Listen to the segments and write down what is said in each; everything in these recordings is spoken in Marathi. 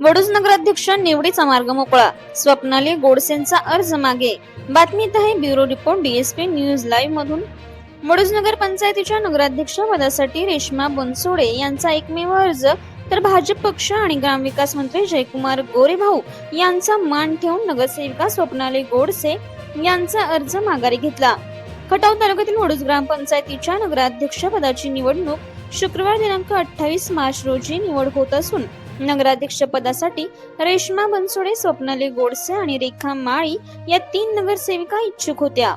वडूज नगराध्यक्ष निवडीचा मार्ग मोकळा. स्वप्नाली गोडसेंचा अर्ज मागे. बातमीत आहे bureau report DSP news live मधून. वडूज नगर पंचायतीच्या नगराध्यक्ष पदासाठी रेश्मा बनसोडे यांचा एकमेव अर्ज तर भाजप पक्ष आणि ग्रामविकास मंत्री जयकुमार गोरे भाऊ यांचा मान ठेवून नगरसेविका स्वप्नाली गोडसे यांचा अर्ज माघारी घेतला. खटाव तालुक्यातील वडूज ग्रामपंचायतीच्या नगराध्यक्ष पदाची निवडणूक शुक्रवार दिनांक अठ्ठावीस मार्च रोजी निवड होत असून नगराध्यक्ष पदासाठी रेश्मा बनसोडे स्वप्नाली गोडसे आणि रेखा माळी या तीन नगरसेविका इच्छुक होत्या.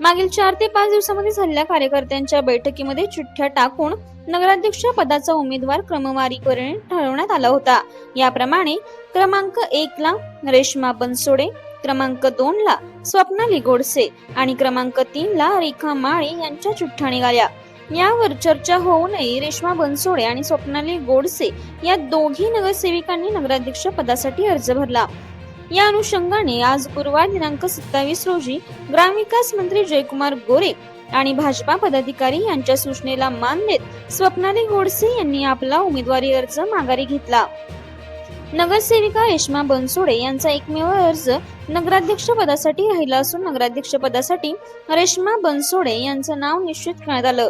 मागील चार ते पाच दिवसामध्ये झालेल्या कार्यकर्त्यांच्या बैठकीमध्ये चिठ्ठ्या टाकून नगराध्यक्ष पदाचा उमेदवार क्रमवारीकडे ठरवण्यात आला होता. याप्रमाणे क्रमांक एक ला रेश्मा बनसोडे क्रमांक दोन ला स्वप्नाली गोडसे आणि क्रमांक तीन ला रेखा माळे यांच्या चिठ्ठ्या निघाल्या. यावर चर्चा होऊ नये. रेश्मा बनसोडे आणि स्वप्नाली गोडसे या दोघी नगरसेविकांनी नगराध्यक्ष पदासाठी अर्ज भरला. या अनुषंगाने आज गुरुवार दिनांक सत्तावीस रोजी ग्रामविकास मंत्री जयकुमार गोरे आणि भाजपा पदाधिकारी यांच्या सूचनेला मान देत स्वप्नाली गोडसे यांनी आपला उमेदवारी अर्ज माघारी घेतला. नगरसेविका रेश्मा बनसोडे यांचा एकमेव अर्ज नगराध्यक्ष पदासाठी राहिला असून नगराध्यक्ष पदासाठी रेश्मा बनसोडे यांचं नाव निश्चित करण्यात आलं.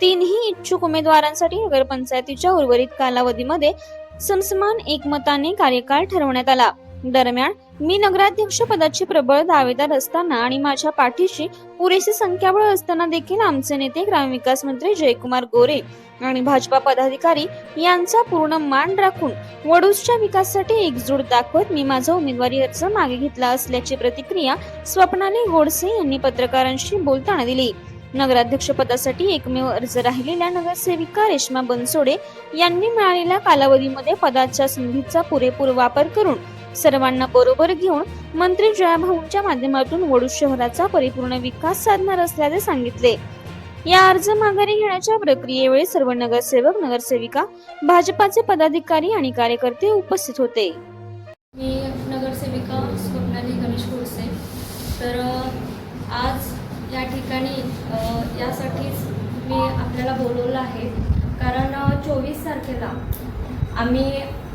तीनही इच्छुक उमेदवारांसाठी नगरपंचायतीच्या उर्वरित कालावधीमध्ये समसमान एकमताने कार्यकाळ ठरवण्यात आला. दरम्यान मी नगराध्यक्ष पदाची प्रबळ दावेदार असताना आणि माझ्या पाठीशी पुरेशी संख्याबळ असताना देखील आमचे नेते ग्रामविकास मंत्री जयकुमार गोरे आणि भाजपा पदाधिकारी यांचा पूर्ण मान राखून वडूजच्या विकासासाठी एकजूट दाखवत मी माझा उमेदवारी अर्ज मागे घेतला असल्याची प्रतिक्रिया स्वप्नाली गोडसे यांनी पत्रकारांशी बोलताना दिली. नगराध्यक्ष पदासाठी एकमेव अर्ज राहिलेल्या नगरसेविका रेश्मा बनसोडे यांनी मिळालेल्या कालावधीमध्ये पदाच्या संधीचा पुरेपूर वापर करून सर्वांना बरोबर घेऊन मंत्री जयाभाऊंच्या माध्यमातून वडू शहराचा परिपूर्ण विकास साधणार असल्याचे सांगितले. या अर्ज माघारी घेण्याच्या प्रक्रियेवेळी सर्व नगरसेवक नगरसेविका भाजपाचे पदाधिकारी आणि कार्यकर्ते उपस्थित होते. मी नगरसेविका स्वप्नाली गणेश गोडसे. तर आज या ठिकाणी यासाठीच मी आपल्याला बोलवलं आहे. कारण चोवीस तारखेला आम्ही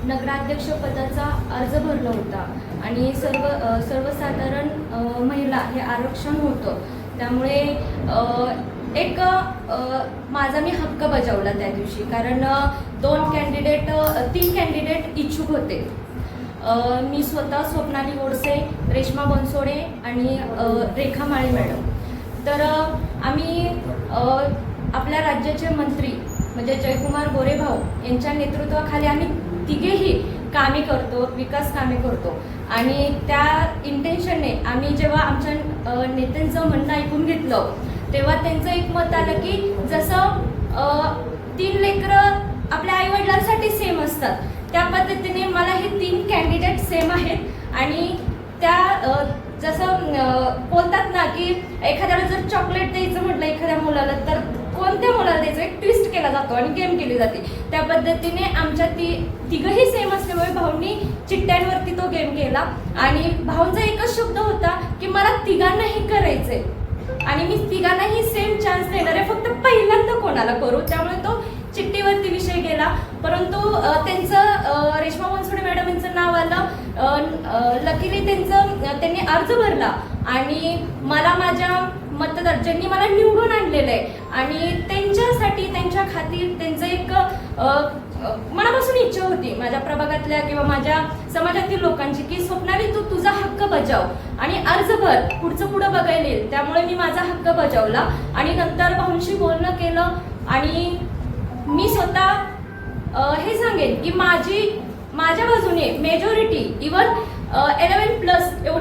नगराध्यक्षपदाचा अर्ज भरला होता आणि सर्व सर्वसाधारण महिला हे आरक्षण होतं. त्यामुळे एक माझा मी हक्क बजावला त्या दिवशी. कारण दोन कॅन्डिडेट तीन कॅन्डिडेट इच्छुक होते. मी स्वतः स्वप्नाली गोडसे रेश्मा बनसोडे आणि रेखा माळी मॅडम. तर आम्ही आपल्या राज्याचे मंत्री म्हणजे जयकुमार गोरेभाऊ यांच्या नेतृत्वाखाली आम्ही तिघेही कामे करतो विकास कामे करतो. आणि त्या इंटेन्शनने आम्ही जेव्हा आमच्या नेत्यांचं म्हणणं ऐकून घेतलं तेव्हा त्यांचं एक मत आलं की जसं तीन लेकरं आपल्या आईवडिलांसाठी सेम असतात त्या पद्धतीने मला हे तीन कॅन्डिडेट सेम आहेत. आणि त्या जसं बोलतात ना की एखाद्याला जर चॉकलेट द्यायचं म्हटलं एखाद्या मुलाला तर कोणत्या मुलाला द्यायचं? एक ट्विस्ट केला जातो आणि गेम केली जाते. त्या पद्धतीने आमच्या ती तिघही सेम असल्यामुळे भाऊंनी चिठ्ठ्यांवरती तो गेम केला. आणि भाऊंचा एकच शब्द होता की मला तिघांनाही करायचंय. आणि मी तिघांनाही सेम चान्स देणार आहे. फक्त पहिल्यांदा कोणाला करू? त्यामुळे तो चिठ्ठीवरती विषय गेला. परंतु त्यांचं रेश्मा मनसुडे मॅडम यांचं नाव आलं. लकीली त्यांचं त्यांनी अर्ज भरला. आणि मला माझ्या मतदार ज्यांनी मला निवडून आणलेलं आहे. आणि त्यांच्यासाठी त्यांच्या खातीर त्यांचं एक मनापासून इच्छा होती माझ्या प्रभागातल्या किंवा माझ्या समाजातील लोकांची की स्वप्नाली तू तुझा हक्क बजाव आणि अर्ज भर पुढचं पुढं बघायला येईल. त्यामुळे मी माझा हक्क बजावला आणि नंतर भाऊंशी बोलणं केलं आणि मी स्वतः हे सांगेन की माझी माझ्या बाजूने मेजॉरिटी इवन इलेवन प्लस एवढी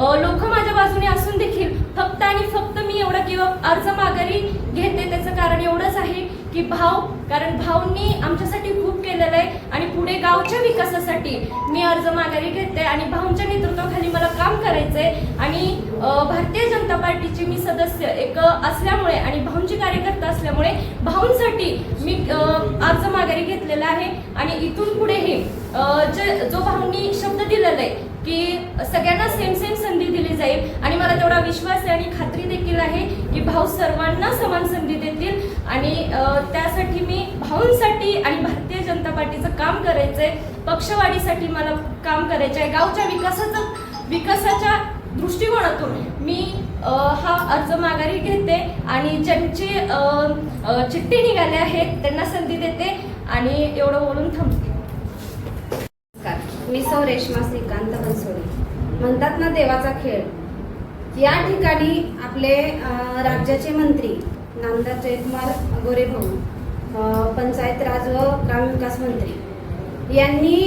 लोक माझ्या बाजूने असून देखील फक्त आणि फक्त मी एवढा किंवा अर्ज माघारी घेते त्याचं कारण एवढंच आहे की भाव कारण भाऊंनी आमच्यासाठी खूप केलेलं आहे आणि पुढे गावच्या विकासासाठी मी अर्ज माघारी घेते आणि भाऊंच्या नेतृत्वाखाली मला काम करायचंय आणि भारतीय जनता पार्टीची मी सदस्य एक असल्यामुळे आणि भाऊंची कार्यकर्ता असल्यामुळे भाऊंसाठी मी अर्ज माघारी घेतलेला आहे आणि इथून पुढेही जे जो भाऊंनी शब्द दिलेला आहे की सगळ्यांना सेम सेम संधी दिली जाईल. आणि मला तेवढा विश्वास आहे आणि खात्री देखील आहे की भाऊ सर्वांना समान संधी देतील. आणि त्यासाठी मी भाऊंसाठी आणि भारतीय जनता पार्टीचं काम करायचंय. पक्षवाढीसाठी मला काम करायचं आहे गावच्या विकासाचं विकासाच्या दृष्टिकोनातून मी हा अर्ज माघारी घेते आणि ज्यांची चिठ्ठी निघाले आहेत त्यांना संधी देते. आणि एवढं बोलून थांबते. मी सौ रेश्मा श्रीकांत बनसोडे. म्हणतात ना देवाचा खेळ. या ठिकाणी आपले राज्याचे मंत्री नामदार जयकुमार गोरे भाऊ पंचायत राज व ग्रामविकास मंत्री यांनी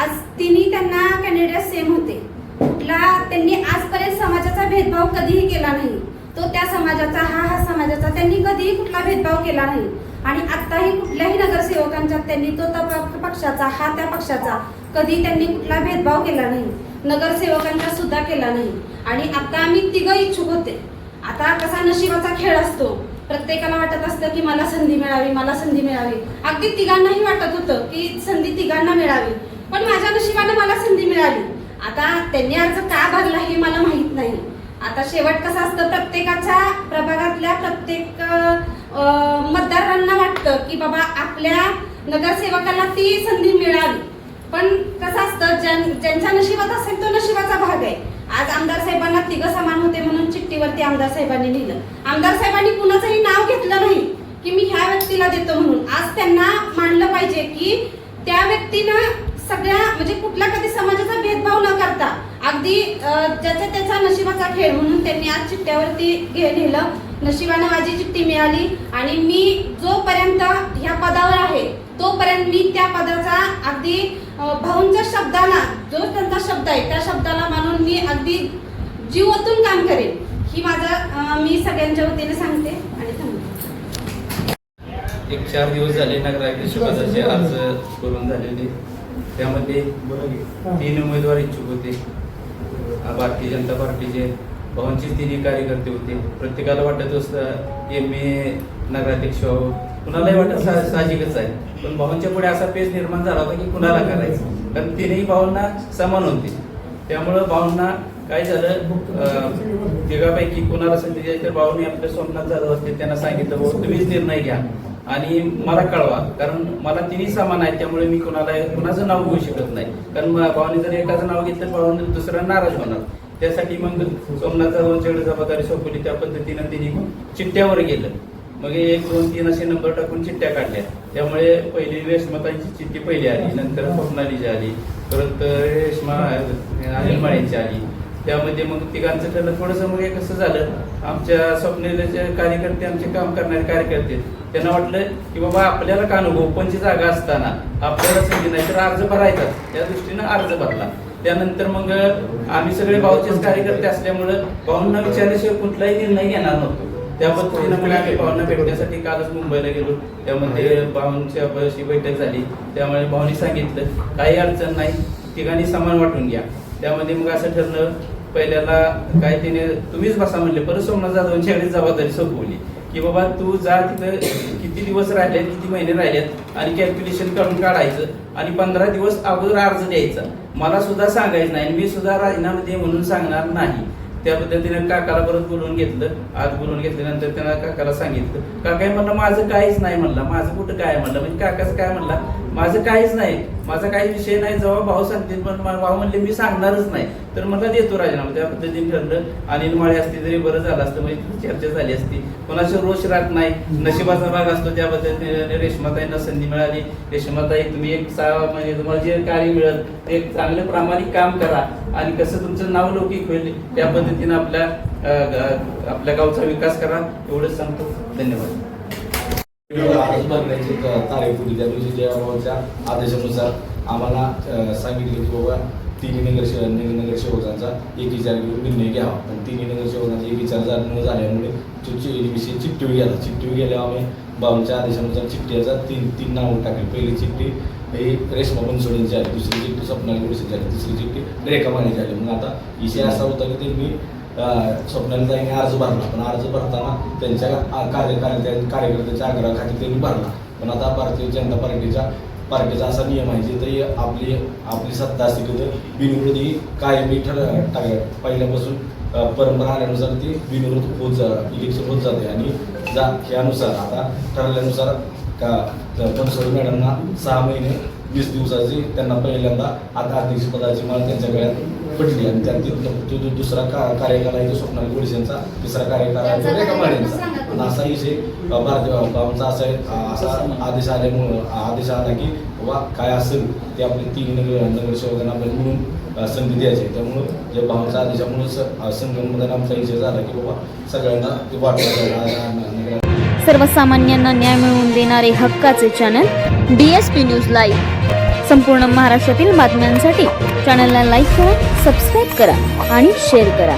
आज तिन्ही त्यांना कॅन्डिडेट सेम होते. कुठला त्यांनी आजपर्यंत समाजाचा भेदभाव कधीही केला नाही. तो त्या समाजाचा हा हा समाजाचा त्यांनी कधीही कुठला भेदभाव केला नाही. आणि आत्ताही कुठल्याही नगरसेवकांच्या त्यांनी तो त्या पक्षाचा हा त्या पक्षाचा कधी त्यांनी कुठला भेदभाव केला नाही. नगरसेवकांचा सुद्धा केला नाही. आणि आता आम्ही तिघं इच्छुक होते. आता कसा नशिबाचा खेळ असतो. प्रत्येकाला वाटत असतं की मला संधी मिळावी मला संधी मिळावी. अगदी तिघांनाही वाटत होतं की संधी तिघांना मिळावी. पण माझ्या नशिबानं मला संधी मिळाली. आता त्यांनी अर्ज का भरला हे मला माहीत नाही. आता शेवट कसं असतं प्रत्येकाच्या प्रभागातल्या प्रत्येक मतदारांना वाटतं की बाबा आपल्या नगरसेवकाला ती संधी मिळावी. पण कसं असतं ज्यां- ज्यांच्या नशिबात असेल तो नशिबाचा भाग आहे. आज आमदार साहेबांना तिघ समान होते म्हणून चिठ्ठीवरती आमदार साहेबांनी लिहिलं. आमदार साहेबांनी कुणाचंही नाव घेतलं नाही की मी ह्या व्यक्तीला देतो म्हणून. आज त्यांना मानलं पाहिजे की त्या व्यक्तीनं सगळ्या म्हणजे कुठला कधी समाजाचा भेदभाव न करता अगदी अं, ज्याचा त्याचा नशिबाचा खेळ म्हणून त्यांनी आज चिठ्ठ्यावरती घे लिहिलं. नशिबानं माझी चिठ्ठी मिळाली आणि मी जोपर्यंत ह्या पदावर आहे तोपर्यंत मी त्या पदाचा अगदी भाऊंच्या शब्दाला जो त्यांचा शब्द आहे त्या शब्दाला मानून मी अगदी जीव ओतून काम करेन. ही माझं मी सगळ्यांच्या वतीने सांगते आणि थांबते. एक चार दिवस झाले नगराध्यक्ष पदाचे अर्ज करून झालेले. त्यामध्ये तीन उमेदवार इच्छुक होते. भारतीय जनता पार्टीचे भावांचे तिन्ही कार्यकर्ते होते. प्रत्येकाला वाटत असतं एम ए नगराध्यक्ष व्हावं कुणालाही वाटत सा साहजिकच आहे. पण भावांच्या पुढे असा पेच निर्माण झाला होता की कुणाला करायचं? कारण तिन्ही भावांना समान होते. त्यामुळं भावांना काय झालं तिघापैकी कुणाला संधी द्यायची तर भाऊनी आपल्या सोमनाथ जाधव असतील त्यांना सांगितलं भाऊ तुम्हीच निर्णय घ्या. आणि मला कळवा कारण मला तिन्ही समान आहेत त्यामुळे मी कुणाला कुणाचं नाव घेऊ शकत नाही. कारण भावाने जर एकाचं नाव घेतलं भावाने दुसरा नाराज होणार. त्यासाठी मग सोमनाथ जाधवांच्याकडे जबाबदारी सोपवली त्या पद्धतीनं तिने चिठ्ठ्यावर गेलं. मग एक दोन तीन असे नंबर टाकून चिठ्ठ्या काढल्या. त्यामुळे पहिली रेशमातांची चिठ्ठी पहिली आली नंतर स्वप्नालीची आली परत रेशमा अनिल माळ्यांची आली. त्यामध्ये मग तिघांचं ठरलं. थोडंसं मग कसं झालं आमच्या स्वप्नेचे कार्यकर्ते आमचे काम करणारे कार्यकर्ते त्यांना वाटलं की बाबा आपल्याला का नको ओपनची जागा असताना आपल्याला संधी नाही तर अर्ज भरायचा. त्या दृष्टीनं अर्ज भरला. त्यानंतर मग आम्ही सगळे भाऊचेच कार्यकर्ते असल्यामुळं भाऊंना विचारल्याशिवाय कुठलाही निर्णय घेणार नव्हतो. त्या पद्धतीनं मग आम्ही भावना भेटण्यासाठी कालच मुंबईला गेलो. त्यामध्ये भाऊंच्या अशी बैठक झाली. त्यामुळे भाऊनी सांगितलं काही अडचण नाही ठिकाणी समान वाटून घ्या. त्यामध्ये मग असं ठरलं पहिल्याला काय तिने तुम्हीच बसा म्हणले परत सोमनाथ जाधवांच्याकडे जबाबदारी सोपवली. की बाबा तू जा तिथं किती दिवस राहिले किती महिने राहिलेत आणि कॅल्क्युलेशन करून काढायचं आणि पंधरा दिवस अगोदर अर्ज द्यायचा. मला सुद्धा सांगायचं नाही आणि मी सुद्धा राजीनामा दे म्हणून सांगणार नाही. त्या पद्धतीने काकाला परत बोलवून घेतलं. आज बोलवून घेतल्यानंतर त्यांना काकाला सांगितलं. काका म्हणलं माझं काहीच नाही म्हणलं. माझं कुठं काय म्हणलं? म्हणजे काकाचं काय म्हणला माझं काहीच नाही. माझा काही विषय नाही जेव्हा भाऊ सांगतील पण भाऊ म्हणले मी सांगणारच नाही. तर मला देतो राजीनामा. त्या पद्धतीने ठरलं. अनिल माळे असते तरी बरं झालं असतं म्हणजे चर्चा झाली असती. कोणाशी रोष राहत नाही. नशिबाचा भाग असतो त्या पद्धतीने रेशमाताईंना संधी मिळाली. रेशमाताई तुम्ही एक सहा म्हणजे तुम्हाला जे कार्य मिळेल ते चांगलं प्रामाणिक काम करा. आणि कसं तुमचं नाव लौकिक होईल त्या पद्धतीनं आपल्या आपल्या गावचा विकास करा. एवढंच सांगतो. धन्यवाद. अर्ज भरण्याची तारीख होती त्या दिवशी आदेशानुसार आम्हाला सांगितले की बाबा तिन्ही नगरसेवक नगरसेवकांचा एक विचार घेऊन निर्णय घ्यावा पण तिन्ही नगरसेवकांचा एक विचार न झाल्यामुळे विषयी चिठ्ठी गेला चिठ्ठी गेल्यावर आम्ही बाबांच्या आदेशानुसार चिठ्ठीचा तीन तीन नावं टाकली पहिली चिठ्ठी ही रेशमा बनसोडेंची आली दुसरी चिठ्ठी स्वप्नाली गुडसेची आली तिसरी चिठ्ठी रेखा मानेची आली मग आता विषय असा होता की त्यांनी मी ताईने अर्ज भरला पण अर्ज भरताना त्यांच्या आ- कार्य कार्यकर्त्याच्या आग्रहाखाली त्यांनी भरला पण आता भारतीय जनता पार्टीच्या पार्टीचा असा नियम आहे जिथे आपली आपली सत्ता असते तिथे बिनविरोध ही कायमी ठर टाक- पहिल्यापासून परंपरा आल्यानुसार ती बिनविरोध होत जा इलेक्शन होत जाते. आणि जा ह्यानुसार आता ठरल्यानुसार का बनसोड मॅडमना सहा महिने वीस दिवसाची त्यांना पहिल्यांदा आता अध्यक्षपदाची मला त्यांच्या गळ्यात पडली आणि त्यात दुसरा का कार्यकाल आहे तो स्वप्नाली गोडसेंचा तिसरा कार्यकाल आहे तो रेखा तुम्ही. असा विषय भारतीय बाबांचा असा असा आदेश आल्यामुळं आदेश आला की वा काय असेल ते आपले तीन नगर नगरसेवकांना आपल्याला मिळून संधी द्यायची त्यामुळं जे भावांचा आदेशामुळं स- आमचा विषय झाला की बाबा सगळ्यांना ते वाटलं सर्वसामान्यांना न्याय मिळवून देणारे हक्काचे channel D S P news live संपूर्ण महाराष्ट्रातील बातम्यांसाठी चॅनलला लाईक करा सबस्क्राईब करा आणि शेअर करा.